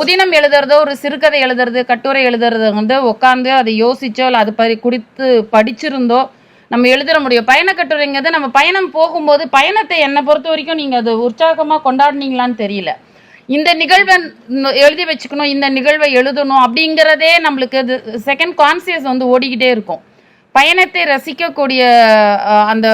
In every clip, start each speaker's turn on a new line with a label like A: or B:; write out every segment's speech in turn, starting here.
A: புதினம் எழுதுறதோ ஒரு சிறுகதை எழுதுறது கட்டுரை எழுதுறது வந்து உட்காந்து அதை யோசிச்சோ இல்லை அது படி குறித்து படிச்சிருந்தோ நம்ம எழுதிட முடியும் பயண கட்டுரைங்கிறது நம்ம பயணம் போகும்போது பயணத்தை என்னை பொறுத்த வரைக்கும் நீங்கள் அது உற்சாகமாக கொண்டாடுனீங்களான்னு தெரியல. இந்த நிகழ்வை எழுதி வச்சுக்கணும் இந்த நிகழ்வை எழுதணும் அப்படிங்கிறதே நம்மளுக்கு அது செகண்ட் கான்சியஸ் வந்து ஓடிக்கிட்டே இருக்கும். பயணத்தை ரசிக்கக்கூடிய அந்த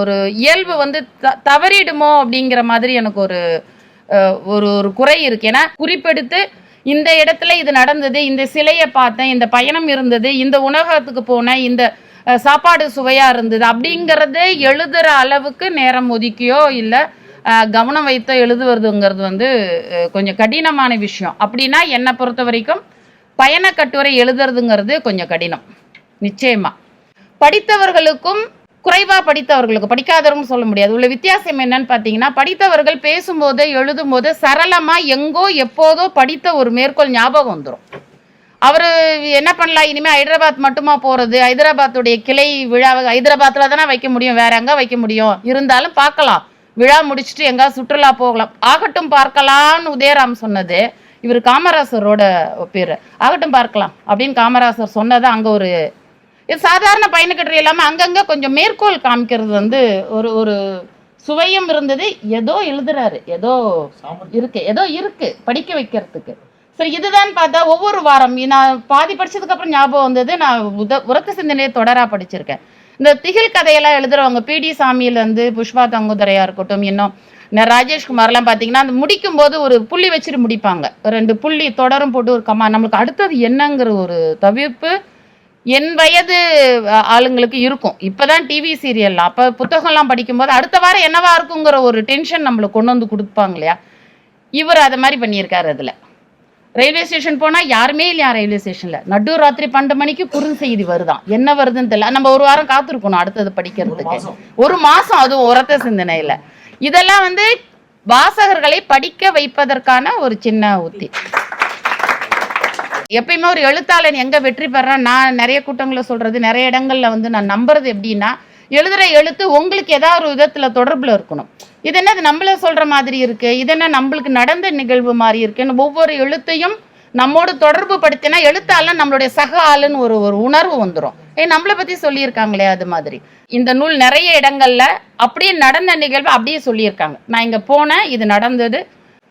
A: ஒரு இயல்பு வந்து த தவறிடுமோ அப்படிங்கிற மாதிரி எனக்கு ஒரு ஒரு ஒரு குறை இருக்கு. ஏன்னா குறிப்பெடுத்து இந்த இடத்துல இது நடந்தது இந்த சிலையை பார்த்தேன் இந்த பயணம் இருந்தது இந்த உணவகத்துக்கு போனேன் இந்த சாப்பாடு சுவையா இருந்தது அப்படிங்கறத எழுதுற அளவுக்கு நேரம் ஒதுக்கியோ இல்லை கவனம் வைத்தோ எழுதுவதுங்கிறது வந்து கொஞ்சம் கடினமான விஷயம். அப்படின்னா என்னை பொறுத்த வரைக்கும் பயண கட்டுரை எழுதுறதுங்கிறது கொஞ்சம் கடினம். நிச்சயமா. படித்தவர்களுக்கும் குறைவாக படித்தவர்களுக்கு படிக்காதவங்க சொல்ல முடியாது. உள்ள வித்தியாசம் என்னன்னு பார்த்தீங்கன்னா படித்தவர்கள் பேசும்போது எழுதும்போது சரளமாக எங்கோ எப்போதோ படித்த ஒரு மேற்கோள் ஞாபகம் வந்துடும் அவர் என்ன பண்ணலாம்? இனிமேல் ஹைதராபாத் மட்டுமா போகிறது ஹைதராபாத்துடைய கிளை விழாவை ஹைதராபாத்தில் தானே வைக்க முடியும்? வேற எங்கே வைக்க முடியும்? இருந்தாலும் பார்க்கலாம். விழா முடிச்சுட்டு எங்கேயாவது சுற்றுலா போகலாம். ஆகட்டும் பார்க்கலாம்னு உதயராம் சொன்னது. இவர் காமராசரோட பேர். ஆகட்டும் பார்க்கலாம். அப்படின்னு காமராசர் சொன்னது அங்கே ஒரு இது சாதாரண பயணக்கட்டுரை இல்லாமல் அங்கங்கே கொஞ்சம் மேற்கோள் காமிக்கிறது வந்து ஒரு ஒரு சுவையும் இருந்தது. ஏதோ எழுதுறாரு. ஏதோ இருக்கு. ஏதோ இருக்கு. படிக்க வைக்கிறதுக்கு. சரி இதுதான் பார்த்தா ஒவ்வொரு வாரம். நான் பாதி படிச்சதுக்கு அப்புறம் ஞாபகம் வந்தது. நான் உத உரத்த சிந்தனையை தொடரா படிச்சிருக்கேன். இந்த திகில் கதையெல்லாம் எழுதுறவங்க பிடி சாமியிலேருந்து புஷ்பா தங்குதுரையா இருக்கட்டும் இன்னும் ராஜேஷ்குமார்லாம் பார்த்தீங்கன்னா அந்த முடிக்கும் போது ஒரு புள்ளி வச்சுட்டு முடிப்பாங்க. ரெண்டு புள்ளி தொடரும் போட்டு ஒரு கமா. நம்மளுக்கு அடுத்தது என்னங்கிற ஒரு தவிர்ப்பு என் வயது ஆளுங்களுக்கு இருக்கும். இப்பதான் டிவி சீரியல் அப்போ புத்தகம்லாம் படிக்கும்போது அடுத்த வாரம் என்னவா இருக்குங்கிற ஒரு டென்ஷன் நம்மளுக்கு கொண்டு வந்து கொடுப்பாங்க இல்லையா? இவர் அதை மாதிரி பண்ணியிருக்காரு அதில். ரயில்வே ஸ்டேஷன் போனால் யாருமே இல்லையா ரயில்வே ஸ்டேஷனில் நடு ராத்திரி பன்னெண்டு மணிக்கு குறுஞ்செய்தி வருதாம் என்ன வருதுன்னு தெரியல. நம்ம ஒரு வாரம் காத்திருக்கணும் அடுத்தது படிக்கிறதுக்கு. ஒரு மாதம் அதுவும் உரத்த சிந்தனையில். இதெல்லாம் வந்து வாசகர்களை படிக்க வைப்பதற்கான ஒரு சின்ன உத்தி. எப்பயுமே ஒரு எழுத்தாளன் எங்கே வெற்றி பெறான்? நான் நிறைய கூட்டங்களை சொல்கிறது நிறைய இடங்களில் வந்து நான் நம்புறது எப்படின்னா எழுதுகிற எழுத்து உங்களுக்கு ஏதாவது ஒரு விதத்தில் தொடர்பில் இருக்கணும். இது என்னது நம்மள சொல்கிற மாதிரி இருக்குது இது என்ன நம்மளுக்கு நடந்த நிகழ்வு மாதிரி இருக்குன்னு ஒவ்வொரு எழுத்தையும் நம்மோடு தொடர்பு படுத்தினா எழுத்தாளன் நம்மளுடைய சக ஆளுன்னு ஒரு ஒரு உணர்வு வந்துடும் ஏ நம்மளை பற்றி சொல்லியிருக்காங்களே அது மாதிரி. இந்த நூல் நிறைய இடங்களில் அப்படியே நடந்த நிகழ்வு அப்படியே சொல்லியிருக்காங்க. நான் இங்கே போனேன் இது நடந்தது.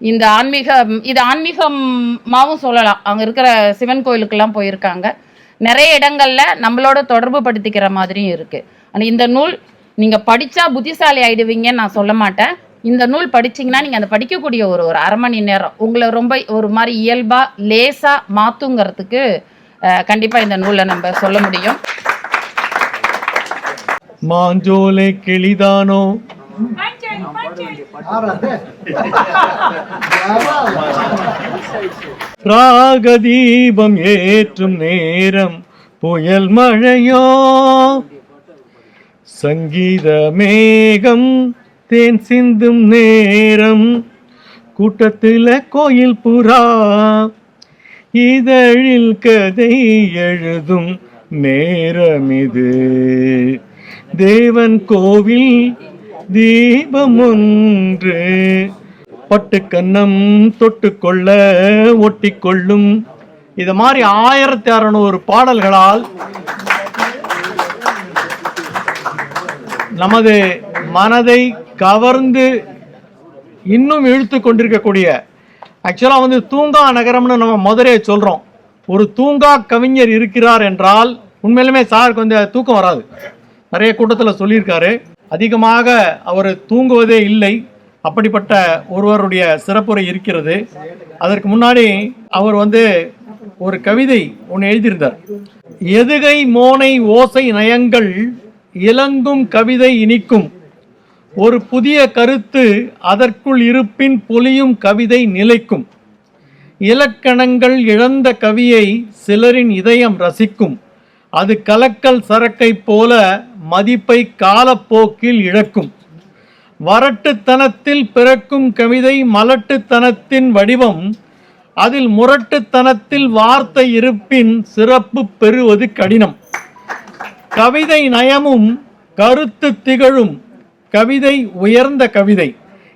A: இந்த ஆன்மீக இது ஆன்மீகமாகவும் சொல்லலாம். அங்கே இருக்கிற சிவன் கோயிலுக்கெல்லாம் போயிருக்காங்க. நிறைய இடங்கள்ல நம்மளோட தொடர்பு படுத்திக்கிற மாதிரியும் இருக்கு. ஆனால் இந்த நூல் நீங்கள் படித்தா புத்திசாலி ஆயிடுவீங்கன்னு நான் சொல்ல மாட்டேன். இந்த நூல் படிச்சிங்கன்னா நீங்கள் அந்த படிக்கக்கூடிய ஒரு ஒரு அரை மணி நேரம். உங்களை ரொம்ப ஒரு மாதிரி இயல்பாக லேசாக மாத்துங்கிறதுக்கு கண்டிப்பாக இந்த நூலை நம்ம சொல்ல முடியும்.
B: மாஞ்சோலை கிளிதானோ? ராகதீபம் ஏற்றும் நேரம் புயல் மழையோ? சங்கீத மேகம் தேன் சிந்தும் நேரம். கூட்டத்தில் கோயில் புறா இதழில் கதை எழுதும் நேரம் இது தேவன் கோவில் தீபம் ஒன்று தொட்டுக்கொள்ள ஒட்டிக்கொள்ளும். இது மாதிரி ஆயிரத்தி அறநூறு பாடல்களால் நமது மனதை கவர்ந்து இன்னும் இழுத்து கொண்டிருக்கக்கூடிய ஆக்சுவலாக வந்து தூங்கா நகரம்னு நம்ம மதுரையை சொல்கிறோம் ஒரு தூங்கா கவிஞர் இருக்கிறார் என்றால் உண்மையிலுமே சாருக்கு வந்து தூக்கம் வராது. நிறைய கூட்டத்தில் சொல்லியிருக்காரு. அதிகமாக அவர் தூங்குவதே இல்லை. அப்படிப்பட்ட ஒருவருடைய சிறப்புரை இருக்கிறது. அதற்கு முன்னாடி அவர் வந்து ஒரு கவிதை ஒன்று எழுதியிருந்தார். எதுகை மோனை ஓசை நயங்கள் இலங்கும் கவிதை இனிக்கும். ஒரு புதிய கருத்து அதற்குள் இருப்பின் பொலியும் கவிதை நிலைக்கும். இலக்கணங்கள் இழந்த கவியை சிலரின் இதயம் ரசிக்கும். அது கலக்கல் சரக்கைப் போல மதிப்பை காலப்போக்கில் இழக்கும். வரட்டுத்தனத்தில் பிறக்கும் கவிதை மலட்டுத்தனத்தின் வடிவம் அதில் முரட்டுத்தனத்தில் வார்த்தை இருப்பின் சிறப்பு பெறுவது கடினம். கவிதை நயமும் கருத்து திகழும் கவிதை உயர்ந்த கவிதை.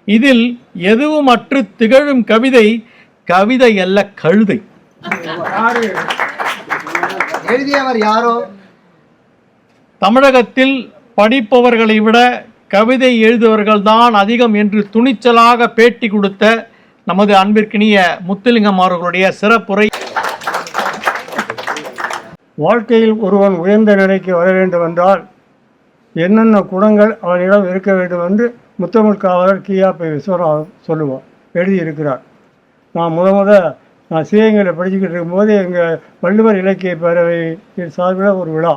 B: இதில் எதுவும் அற்று திகழும் கவிதை கவிதை அல்ல கழுதை
C: எழுதியவர் யாரோ?
B: தமிழகத்தில் படிப்பவர்களை விட கவிதை எழுதுபவர்கள் தான் அதிகம் என்று துணிச்சலாக பேட்டி கொடுத்த நமது அன்பிற்கினிய முத்துலிங்கம் அவர்களுடைய சிறப்புரை.
D: வாழ்க்கையில் ஒருவன் உயர்ந்த நிலைக்கு வர வேண்டும் என்றால் என்னென்ன குணங்கள் அவனிடம் இருக்க வேண்டும் என்று முத்தமிழ் காவலர் கியாப்பை விஸ்வநாதன் சொல்லுவார் எழுதியிருக்கிறார். நான் முத முத நான் சிவகங்கையில் படிச்சுக்கிட்டு இருக்கும்போது எங்கள் வள்ளுவர் இலக்கிய பேரவை சார்பில் ஒரு விழா.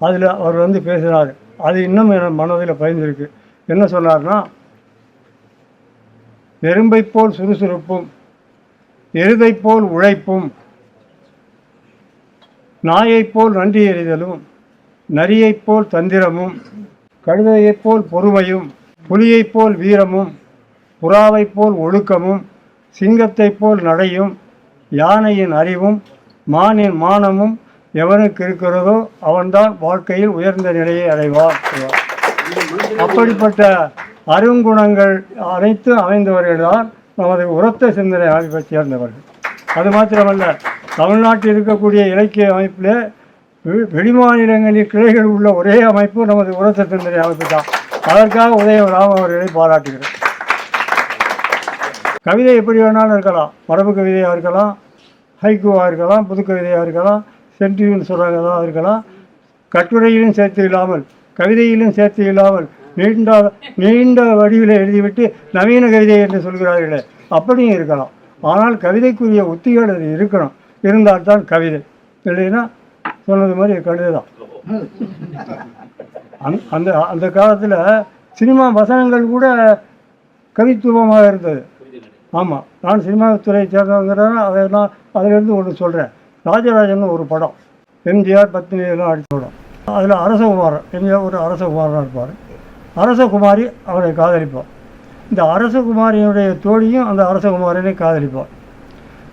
D: அதில் அவர் வந்து பேசினார். அது இன்னும் என் மனதில் பயந்துருக்கு என்ன சொன்னார்னா எறும்பை போல் சுறுசுறுப்பும் எருதைப் போல் உழைப்பும் நாயைப் போல் நன்றி எறிதலும் நரியைப் போல் தந்திரமும் கழுதையைப் போல் பொறுமையும் புலியைப் போல் வீரமும் புறாவைப் போல் ஒழுக்கமும் சிங்கத்தைப் போல் நடையும் யானையின் அறிவும் மானின் மானமும் எவனுக்கு இருக்கிறதோ அவன்தான் வாழ்க்கையில் உயர்ந்த நிலையை அடைவார் அப்படிப்பட்ட அருங்குணங்கள் அனைத்தும் அமைந்தவர்கள்தான் நமது உரத்த சிந்தனை அமைப்பை சேர்ந்தவர்கள் அது மாத்திரமல்ல தமிழ்நாட்டில் இருக்கக்கூடிய இலக்கிய அமைப்பில் வெ- வெளிமாநிலங்களில் கிளைகள் உள்ள ஒரே அமைப்பு நமது உரத்த சிந்தனை அமைப்பு தான் அதற்காக உதயவராம் அவர்களை பாராட்டுகிறேன். கவிதை எப்படி வேணாலும் இருக்கலாம். மரபு கவிதையாக இருக்கலாம் ஹைக்குவாக இருக்கலாம் புது கவிதையாக இருக்கலாம் சென்டிமெண்ட் சொல்கிறதாக இருக்கலாம். கட்டுரையிலும் சேர்த்து இல்லாமல் கவிதையிலும் சேர்த்து இல்லாமல் நீண்ட நீண்ட வடிவில் எழுதிவிட்டு நவீன கவிதை என்று சொல்கிறார்களே அப்படியும் இருக்கலாம். ஆனால் கவிதைக்குரிய உத்திகள் அது இருக்கணும். இருந்தால்தான் கவிதை. இல்லைன்னா சொன்னது மாதிரி கவிதை தான். அந்- அந்த அந்த காலத்தில் சினிமா வசனங்கள் கூட கவித்துவமாக இருந்தது. ஆமாம் நான் சினிமா துறையை சேர்ந்தவங்கிறேன் அதை நான் அதிலிருந்து ஒன்று சொல்கிறேன் ராஜராஜன் ஒரு படம். எம்ஜிஆர் பத்மினி எல்லாம் அடித்த படம். அதில் அரசகுமாரன் எம்ஜிஆர் ஒரு அரசகுமாரனாக இருப்பார். அரசகுமாரி அவரை காதலிப்பார். இந்த அரசகுமாரியினுடைய தோழியும் அந்த அரசகுமாரனை காதலிப்பார்.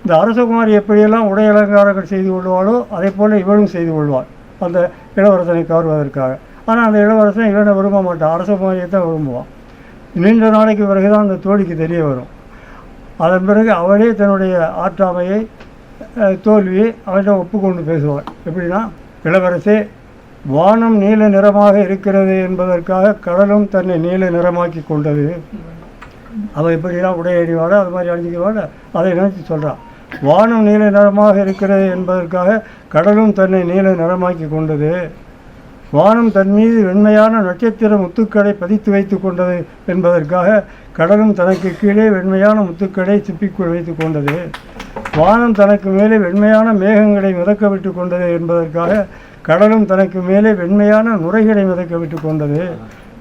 D: இந்த அரசகுமாரி எப்படியெல்லாம் உடை அலங்காரங்கள் செய்து கொள்வாளோ அதே போல் இவளும் செய்து கொள்வாள். அந்த இளவரசனை கவர்வதற்காக. ஆனால் அந்த இளவரசன் இவனை விரும்ப மாட்டான். அரசகுமாரியை தான் விரும்புவான். நீண்ட நாளைக்கு பிறகு தான் அந்த தோழிக்கு தெரிய வரும். அதன் பிறகு அவளே தன்னுடைய ஆற்றாமையை தோல்வியை அவனிடம் ஒப்புக்கொண்டு பேசுவார் எப்படின்னா இளவரசே வானம் நீல நிறமாக இருக்கிறது என்பதற்காக கடலும் தன்னை நீல நிறமாக்கி கொண்டது. அவள் எப்படிலாம் உடை அணிவாளோ? அது மாதிரி அணிஞ்சிக்குவாள்? அதை நினைச்சு சொல்கிறான் வானம் நீல நிறமாக இருக்கிறது என்பதற்காக கடலும் தன்னை நீல நிறமாக்கி கொண்டது. வானம் தன் மீது வெண்மையான நட்சத்திர முத்துக்களை பதித்து வைத்து கொண்டது என்பதற்காக கடலும் தனக்கு கீழே வெண்மையான முத்துக்களை சிப்பிக்குள் வைத்து கொண்டது. வானம் தனக்கு மேலே வெண்மையான மேகங்களை மிதக்க விட்டு கொண்டது என்பதற்காக கடலும் தனக்கு மேலே வெண்மையான நுரைகளை மிதக்க விட்டு கொண்டது.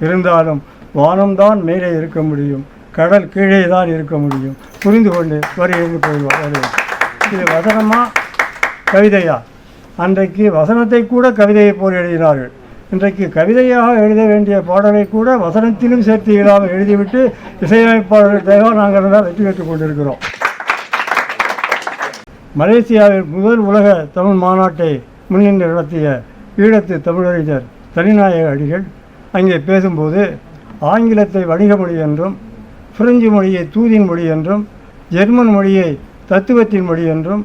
D: இருந்தாலும் வானம்தான் மேலே இருக்க முடியும். கடல் கீழே தான் இருக்க முடியும். புரிந்து கொண்டு வரி எழுந்து போயிடுவார் இது வசனமா கவிதையா? அன்றைக்கு வசனத்தை கூட கவிதையை போல் எழுதினார்கள். இன்றைக்கு கவிதையாக எழுத வேண்டிய பாடலை கூட வசனத்திலும் சேர்த்து இல்லாமல் எழுதிவிட்டு இசையமைப்பாளர்களுக்காக நாங்கள் தான் வெற்றி பெற்றுக் கொண்டிருக்கிறோம். மலேசியாவில் முதல் உலக தமிழ் மாநாட்டை முன்னின்று நடத்திய ஈழத்து தமிழறிஞர் தனிநாயக அடிகள் அங்கே பேசும்போது ஆங்கிலத்தை வணிக மொழி என்றும் பிரெஞ்சு மொழியை தூதின் மொழி என்றும் ஜெர்மன் மொழியை தத்துவத்தின் மொழி என்றும்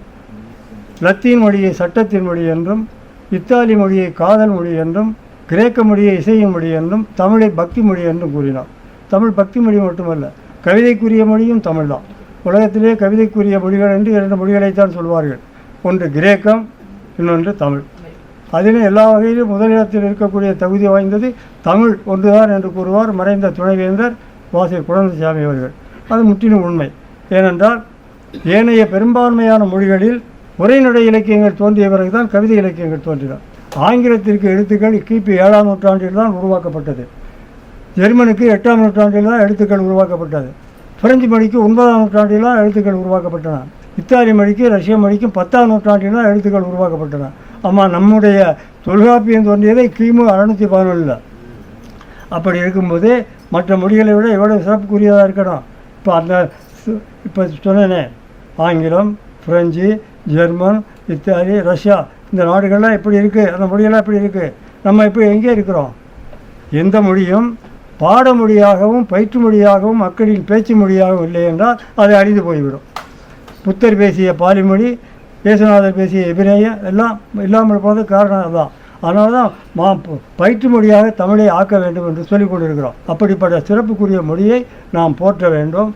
D: லத்தீன் மொழியை சட்டத்தின் மொழி என்றும் இத்தாலி மொழியை காதல் மொழி என்றும் கிரேக்க மொழியை இசையின் மொழி என்றும் தமிழை பக்தி மொழி என்றும் கூறினார். தமிழ் பக்தி மொழி மட்டுமல்ல கவிதைக்குரிய மொழியும் தமிழ்தான் உலகத்திலே கவிதைக்குரிய மொழிகள் என்று இரண்டு மொழிகளைத்தான் சொல்வார்கள். ஒன்று கிரேக்கம் இன்னொன்று தமிழ். அதிலே எல்லா வகையிலும் முதலிடத்தில் இருக்கக்கூடிய தகுதி வாய்ந்தது தமிழ் ஒன்றுதான் என்று கூறுவார் மறைந்த துணைவேந்தர் வாசி குழந்தைசாமி அவர்கள். அது முற்றிலும் உண்மை. ஏனென்றால் ஏனைய பெரும்பான்மையான மொழிகளில் உரைநடை இலக்கியங்கள் தோன்றிய பிறகுதான் கவிதை இலக்கியங்கள் தோன்றின. ஆங்கிலத்திற்கு எழுத்துக்கள் கிபி ஏழாம் நூற்றாண்டில் தான் உருவாக்கப்பட்டது. ஜெர்மனுக்கு எட்டாம் நூற்றாண்டில் தான் எழுத்துக்கள் உருவாக்கப்பட்டது. பிரெஞ்சு மொழிக்கு ஒன்பதாம் நூற்றாண்டில் தான் எழுத்துக்கள் உருவாக்கப்பட்டன. இத்தாலி மொழிக்கு ரஷ்ய மொழிக்கும் பத்தாம் நூற்றாண்டில் தான் எழுத்துக்கள் உருவாக்கப்பட்டன. ஆமாம் நம்முடைய தொல்காப்பியம் தோன்றியதை கிமு அறநூற்றி பதினொன்றில் அப்படி இருக்கும்போது மற்ற மொழிகளை விட எவ்வளோ சிறப்புக்குரியதாக இருக்கணும்? இப்போ அந்த இப்போ சொன்னேனே ஆங்கிலம் பிரெஞ்சு ஜெர்மன் இத்தாலி ரஷ்யா இந்த நாடுகள்லாம் எப்படி இருக்குது அந்த மொழியெல்லாம் எப்படி இருக்குது நம்ம இப்போ எங்கே இருக்கிறோம்? எந்த மொழியும் பாட மொழியாகவும் பயிற்று மொழியாகவும் மக்களின் பேச்சு மொழியாகவும் இல்லை என்றால் அது அழிந்து போய்விடும். புத்தர் பேசிய பாலிமொழி இயேசுநாதர் பேசிய எபிரேயம் எல்லாம் இல்லாமல் போனது காரணம் அதுதான் அதனால தான் மா பயிற்று மொழியாக தமிழை ஆக்க வேண்டும் என்று சொல்லிக் கொண்டிருக்கிறோம். அப்படிப்பட்ட சிறப்புக்குரிய மொழியை நாம் போற்ற வேண்டும்.